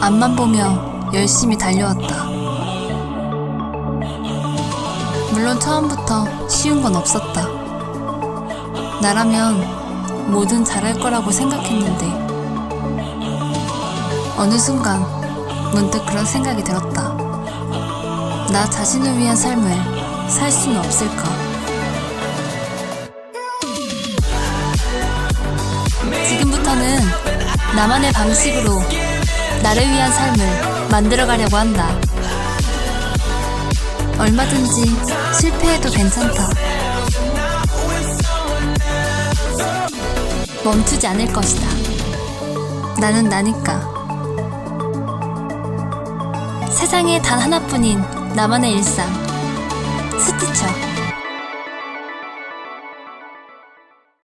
앞만 보며 열심히 달려왔다. 물론 처음부터 쉬운 건 없었다. 나라면 뭐든 잘할 거라고 생각했는데 어느 순간 문득 그런 생각이 들었다. 나 자신을 위한 삶을 살 수는 없을까? 지금부터는 나만의 방식으로 나를 위한 삶을 만들어가려고 한다. 얼마든지 실패해도 괜찮다. 멈추지 않을 것이다. 나는 나니까. 세상에 단 하나뿐인 나만의 일상. 스티처.